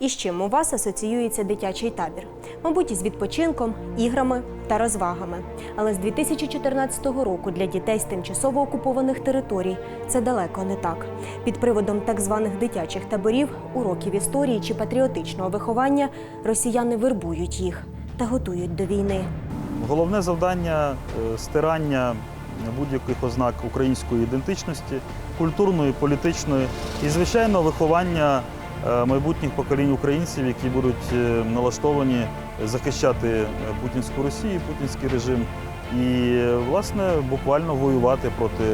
І з чим у вас асоціюється дитячий табір? Мабуть, із відпочинком, іграми та розвагами. Але з 2014 року для дітей з тимчасово окупованих територій це далеко не так. Під приводом так званих дитячих таборів, уроків історії чи патріотичного виховання росіяни вербують їх та готують до війни. Головне завдання е, стирання будь-яких ознак української ідентичності, культурної, політичної і, звичайно, виховання майбутніх поколінь українців, які будуть е, налаштовані захищати е, путінську Росію, путінський режим і, е, власне, буквально воювати проти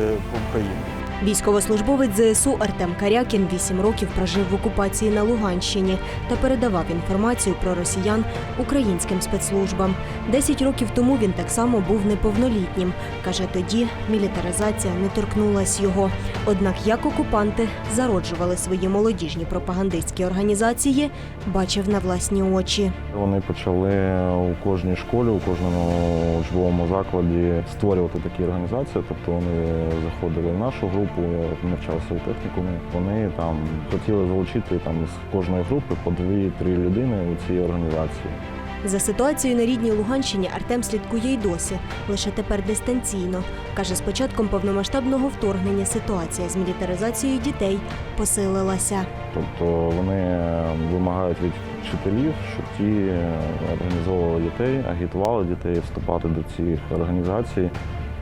України. Військовослужбовець ЗСУ Артем Карякін 8 років прожив в окупації на Луганщині та передавав інформацію про росіян українським спецслужбам. 10 років тому він так само був неповнолітнім. Каже, тоді мілітаризація не торкнулась його. Однак як окупанти зароджували свої молодіжні пропагандистські організації, бачив на власні очі. Вони почали у кожній школі, у кожному учбовому закладі створювати такі організації. Тобто вони заходили в нашу групу, я навчався у технікумі. Вони там хотіли залучити там з кожної групи по дві-три людини у цій організації. За ситуацією на рідній Луганщині Артем слідкує й досі, лише тепер дистанційно. Каже, з початком повномасштабного вторгнення ситуація з мілітаризацією дітей посилилася. Тобто вони вимагають від вчителів, щоб ті організовували дітей, агітували дітей вступати до цих організацій.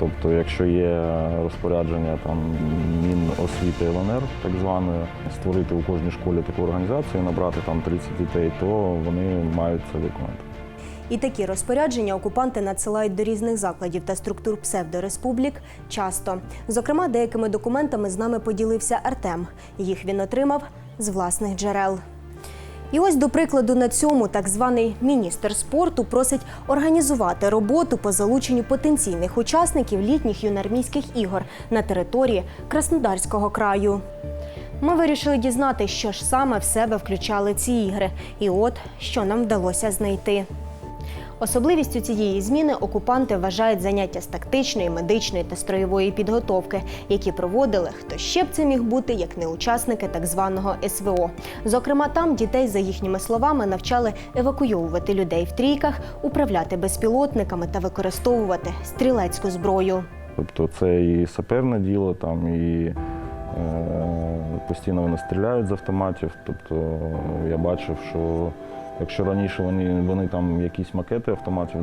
Тобто, якщо є розпорядження там Міносвіти ЛНР, так званої, створити у кожній школі таку організацію, набрати там 30 дітей, то вони мають це виконати. І такі розпорядження окупанти надсилають до різних закладів та структур псевдореспублік часто. Зокрема, деякими документами з нами поділився Артем. Їх він отримав з власних джерел. І ось, до прикладу, на цьому так званий міністр спорту просить організувати роботу по залученню потенційних учасників літніх юнармійських ігор на території Краснодарського краю. Ми вирішили дізнати, що ж саме в себе включали ці ігри, і от що нам вдалося знайти. Особливістю цієї зміни окупанти вважають заняття з тактичної, медичної та строєвої підготовки, які проводили хто ще б це міг бути, як не учасники так званого СВО. Зокрема, там дітей, за їхніми словами, навчали евакуйовувати людей в трійках, управляти безпілотниками та використовувати стрілецьку зброю. Тобто це і саперне діло, там і е, постійно вони стріляють з автоматів. Тобто я бачив, що якщо раніше вони, вони там якісь макети автоматів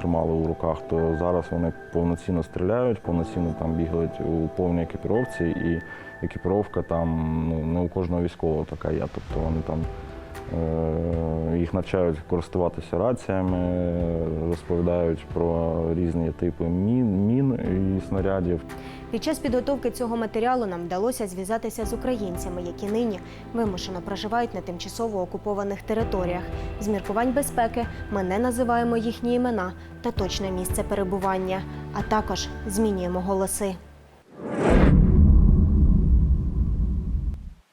тримали у руках, то зараз вони повноцінно стріляють, повноцінно там бігають у повній екіпіровці, і екіпіровка там ну, не у кожного військового така є. Тобто вони там Е, Їх навчають користуватися раціями, розповідають про різні типи мін, мін і снарядів. Під час підготовки цього матеріалу нам вдалося зв'язатися з українцями, які нині вимушено проживають на тимчасово окупованих територіях. З міркувань безпеки ми не називаємо їхні імена та точне місце перебування, а також змінюємо голоси.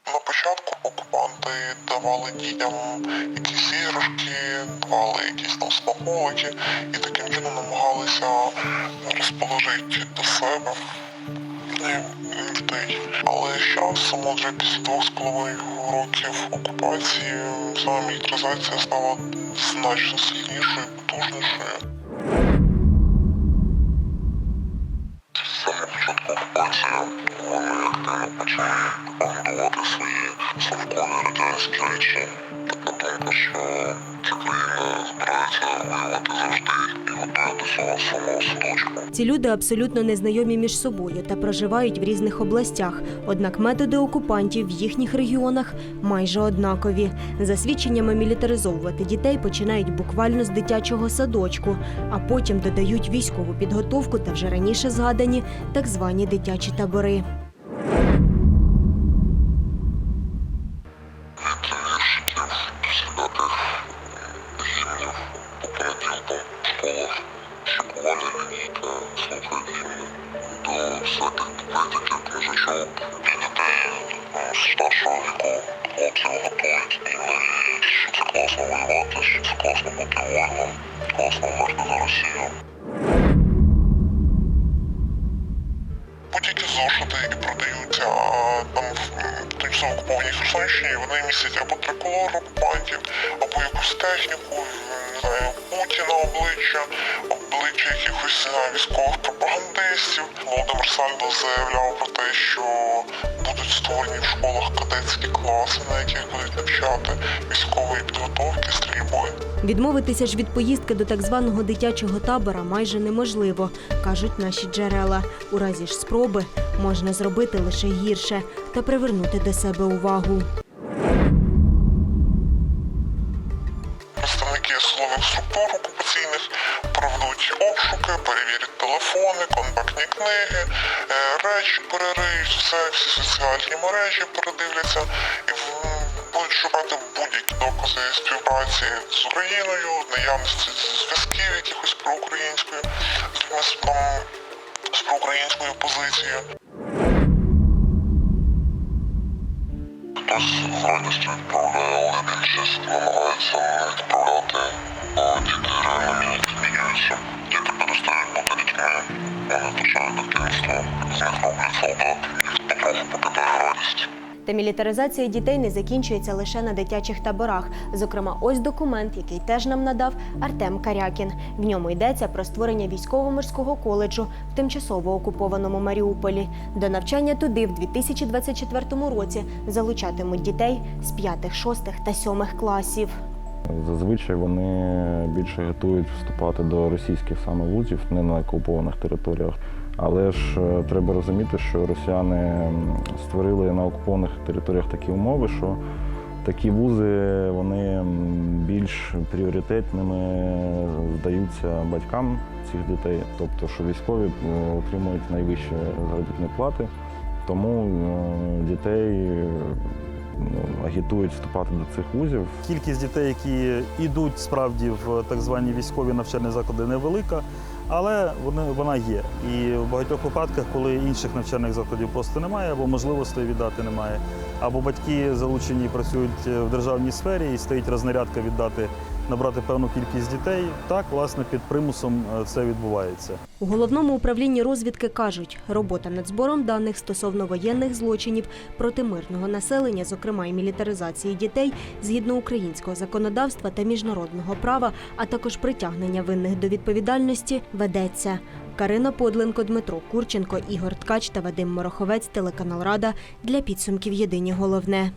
На початку окупанти давали дітям якісь іграшки, давали якісь там смаколики і таким чином намагалися розположити до себе е, дітей. Але часом, вже після двох з половиною років окупації, саме мілітаризація стала значно сильнішою, потужнішою. З самого початку окупації вони активно почали пропагандувати свої совкові радянські речі. Така думка, що ця країна збирається воювати завжди і до цього самого. Ці люди абсолютно незнайомі між собою та проживають в різних областях. Однак методи окупантів в їхніх регіонах майже однакові. За свідченнями мілітаризовувати дітей починають буквально з дитячого садочку, а потім додають військову підготовку та вже раніше згадані так звані дитячі табори. До всяких буклетиків, книжечок для дітей старшого віку хлопців готують іменно, що це класно воювати, що це класно бути воїном, класно вмерти за Росію. Будь-які зошити, які продаються там в тимчасово окупованій Херсонщині, вони містять або триколор окупантів, або якусь техніку, не знаю, Путіна обличчя, обличчя якихось військових пропагандистів. Володимир Сальдо заявляв про те, що будуть створені в школах кадетські класи, на яких будуть навчати військової підготовки, стрільби. Відмовитися ж від поїздки до так званого дитячого табора майже неможливо, кажуть наші джерела. У разі ж спроби можна зробити лише гірше та привернути до себе увагу. Обшуки, перевірять телефони, контактні книги, е, речі перериють, все, всі соціальні мережі передивляться і будуть шукати будь-які докази співпраці з Україною, наявності зв'язків якихось проукраїнською, з там, з проукраїнською позицією. Хтось з радістю відправляє, але більшість намагається не відправляти, а діти реально міняють, міняються. Бути вони втрачають дитинство, з солдат, і потроху радість. Та мілітаризація дітей не закінчується лише на дитячих таборах. Зокрема, ось документ, який теж нам надав Артем Карякін. В ньому йдеться про створення військово-морського коледжу в тимчасово окупованому Маріуполі. До навчання туди в 2024 році залучатимуть дітей з 5, 6 та 7 класів. Зазвичай вони більше готують вступати до російських саме вузів, не на окупованих територіях. Але ж е, треба розуміти, що росіяни створили на окупованих територіях такі умови, що такі вузи вони більш пріоритетними здаються батькам цих дітей. Тобто, що військові е, отримують найвищі заробітні плати, тому е, дітей агітують вступати до цих вузів. Кількість дітей, які йдуть справді в так звані військові навчальні заклади, невелика, але вони, вона є. І в багатьох випадках, коли інших навчальних закладів просто немає, або можливостей віддати немає, або батьки залучені працюють в державній сфері і стоїть рознарядка віддати, набрати певну кількість дітей. Так, власне, під примусом е, це відбувається. У головному управлінні розвідки кажуть, робота над збором даних стосовно воєнних злочинів проти мирного населення, зокрема і мілітаризації дітей, згідно українського законодавства та міжнародного права, а також притягнення винних до відповідальності, ведеться. Карина Подленко, Дмитро Курченко, Ігор Ткач та Вадим Мороховець, телеканал Рада для підсумків Єдині головне.